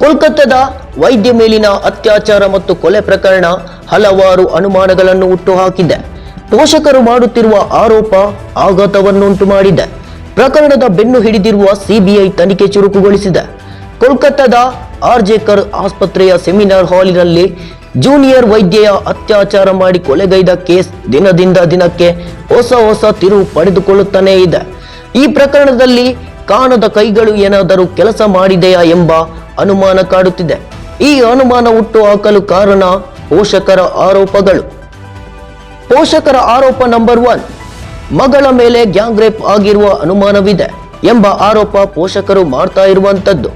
ಕೋಲ್ಕತ್ತಾದ ವೈದ್ಯ ಮೇಲಿನ ಅತ್ಯಾಚಾರ ಮತ್ತು ಕೊಲೆ ಪ್ರಕರಣ ಹಲವಾರು ಅನುಮಾನಗಳನ್ನು ಹುಟ್ಟುಹಾಕಿದೆ. ಪೋಷಕರು ಮಾಡುತ್ತಿರುವ ಆರೋಪ ಆಘಾತವನ್ನುಂಟು ಮಾಡಿದೆ. ಪ್ರಕರಣದ ಬೆನ್ನು ಹಿಡಿದಿರುವ ಸಿಬಿಐ ತನಿಖೆ ಚುರುಕುಗೊಳಿಸಿದೆ. ಕೋಲ್ಕತ್ತಾದ ಆರ್ಜೆಕರ್ ಆಸ್ಪತ್ರೆಯ ಸೆಮಿನಾರ್ ಹಾಲಿನಲ್ಲಿ ಜೂನಿಯರ್ ವೈದ್ಯೆಯ ಅತ್ಯಾಚಾರ ಮಾಡಿ ಕೊಲೆಗೈದ ಕೇಸ್ ದಿನದಿಂದ ದಿನಕ್ಕೆ ಹೊಸ ಹೊಸ ತಿರುವು ಪಡೆದುಕೊಳ್ಳುತ್ತಾನೇ ಇದೆ. ಈ ಪ್ರಕರಣದಲ್ಲಿ ಕಾಣದ ಕೈಗಳು ಏನಾದರೂ ಕೆಲಸ ಮಾಡಿದೆಯಾ ಎಂಬ ಅನುಮಾನ ಕಾಡುತ್ತಿದೆ. ಈ ಅನುಮಾನ ಹುಟ್ಟು ಹಾಕಲು ಕಾರಣ ಪೋಷಕರ ಆರೋಪಗಳು. ಪೋಷಕರ ಆರೋಪ ನಂಬರ್ ಒನ್ ಮಗಳ ಮೇಲೆ ಗ್ಯಾಂಗ್ ರೇಪ್ ಆಗಿರುವ ಅನುಮಾನವಿದೆ ಎಂಬ ಆರೋಪ ಪೋಷಕರು ಮಾಡ್ತಾ ಇರುವಂತದ್ದು.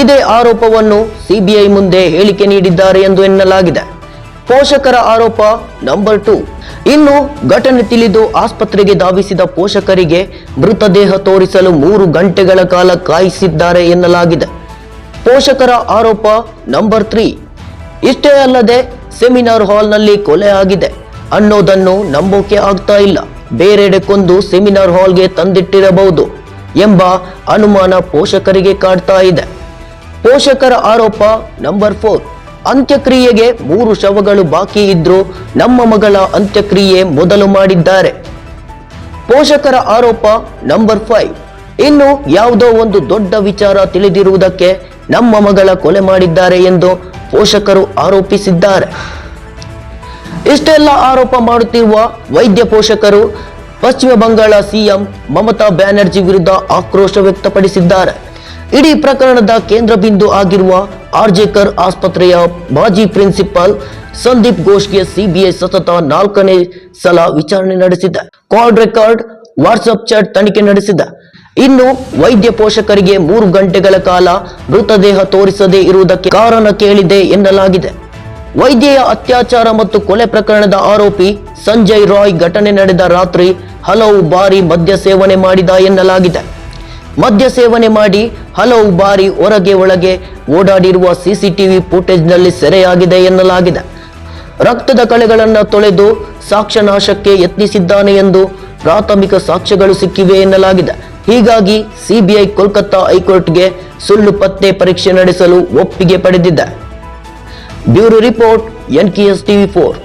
ಇದೇ ಆರೋಪವನ್ನು ಸಿಬಿಐ ಮುಂದೆ ಹೇಳಿಕೆ ನೀಡಿದ್ದಾರೆ ಎಂದು ಎನ್ನಲಾಗಿದೆ. ಪೋಷಕರ ಆರೋಪ ನಂಬರ್ ಟೂ ಇನ್ನು ಘಟನೆ ತಿಳಿದು ಆಸ್ಪತ್ರೆಗೆ ಧಾವಿಸಿದ ಪೋಷಕರಿಗೆ ಮೃತದೇಹ ತೋರಿಸಲು ಮೂರು ಗಂಟೆಗಳ ಕಾಲ ಕಾಯಿಸಿದ್ದಾರೆ ಎನ್ನಲಾಗಿದೆ. ಪೋಷಕರ ಆರೋಪ ನಂಬರ್ ತ್ರೀ. ಇಷ್ಟೇ ಅಲ್ಲದೆ ಸೆಮಿನಾರ್ ಹಾಲ್ನಲ್ಲಿ ಕೊಲೆ ಆಗಿದೆ. ಅನ್ನೋದನ್ನು ನಂಬೋಕೆ ಆಗ್ತಾ ಇಲ್ಲ. ಬೇರೆಡೆ ಕೊಂದು ಸೆಮಿನಾರ್ ಹಾಲ್ಗೆ ತಂದಿಟ್ಟಿರಬಹುದು ಎಂಬ ಅನುಮಾನ ಪೋಷಕರಿಗೆ ಕಾಡ್ತಾ ಇದೆ. ಪೋಷಕರ ಆರೋಪ ನಂಬರ್ ಫೋರ್. ಅಂತ್ಯಕ್ರಿಯೆಗೆ ಮೂರು ಶವಗಳು ಬಾಕಿ ಇದ್ರೂ ನಮ್ಮ ಮಗಳ ಅಂತ್ಯಕ್ರಿಯೆ ಮೊದಲು ಮಾಡಿದ್ದಾರೆ. ಪೋಷಕರ ಆರೋಪ ನಂಬರ್ ಫೈವ್. ಇನ್ನು ಯಾವುದೋ ಒಂದು ದೊಡ್ಡ ವಿಚಾರ ತಿಳಿದಿರುವುದಕ್ಕೆ ನಮ್ಮ ಮಗಳ ಕೊಲೆ ಮಾಡಿದ್ದಾರೆ ಎಂದು ಪೋಷಕರು ಆರೋಪಿಸಿದ್ದಾರೆ. ಇಷ್ಟೆಲ್ಲ ಆರೋಪ ಮಾಡುತ್ತಿರುವ ವೈದ್ಯ ಪೋಷಕರು ಪಶ್ಚಿಮ ಬಂಗಾಳ ಸಿಎಂ ಮಮತಾ ಬ್ಯಾನರ್ಜಿ ವಿರುದ್ಧ ಆಕ್ರೋಶ ವ್ಯಕ್ತಪಡಿಸಿದ್ದಾರೆ. ಇಡೀ ಪ್ರಕರಣದ ಕೇಂದ್ರ ಬಿಂದು ಆಗಿರುವ ಆರ್ಜೇಕರ್ ಆಸ್ಪತ್ರೆಯ ಮಾಜಿ ಪ್ರಿನ್ಸಿಪಾಲ್ ಸಂದೀಪ್ ಘೋಷ್ಗೆ ಸಿಬಿಐ ಸತತ ನಾಲ್ಕನೇ ಸಲ ವಿಚಾರಣೆ ನಡೆಸಿದೆ. ಕಾಲ್ ರೆಕಾರ್ಡ್, ವಾಟ್ಸ್ಆಪ್ ಚಾಟ್ ತನಿಖೆ ನಡೆಸಿದೆ. ಇನ್ನು ವೈದ್ಯ ಪೋಷಕರಿಗೆ ಮೂರು ಗಂಟೆಗಳ ಕಾಲ ಮೃತದೇಹ ತೋರಿಸದೇ ಇರುವುದಕ್ಕೆ ಕಾರಣ ಕೇಳಿದೆ ಎನ್ನಲಾಗಿದೆ. ವೈದ್ಯೆಯ ಅತ್ಯಾಚಾರ ಮತ್ತು ಕೊಲೆ ಪ್ರಕರಣದ ಆರೋಪಿ ಸಂಜಯ್ ರಾಯ್ ಘಟನೆ ನಡೆದ ರಾತ್ರಿ ಹಲವು ಬಾರಿ ಮದ್ಯ ಸೇವನೆ ಮಾಡಿದ ಎನ್ನಲಾಗಿದೆ. ಮದ್ಯ ಸೇವನೆ ಮಾಡಿ ಹಲವು ಬಾರಿ ಹೊರಗೆ ಒಳಗೆ ಓಡಾಡಿರುವ ಸಿಸಿಟಿವಿ ಫುಟೇಜ್ನಲ್ಲಿ ಸೆರೆಯಾಗಿದೆ ಎನ್ನಲಾಗಿದೆ. ರಕ್ತದ ಕಳೆಗಳನ್ನು ತೊಳೆದು ಸಾಕ್ಷ್ಯನಾಶಕ್ಕೆ ಯತ್ನಿಸಿದ್ದಾನೆ ಎಂದು ಪ್ರಾಥಮಿಕ ಸಾಕ್ಷ್ಯಗಳು ಸಿಕ್ಕಿವೆ ಎನ್ನಲಾಗಿದೆ. ಹೀಗಾಗಿ ಸಿಬಿಐ ಕೋಲ್ಕತ್ತಾ ಹೈಕೋರ್ಟ್ಗೆ ಸುಳ್ಳು ಪತ್ತೆ ಪರೀಕ್ಷೆ ನಡೆಸಲು ಒಪ್ಪಿಗೆ ಪಡೆದಿದೆ. Bureau report N K S TV four.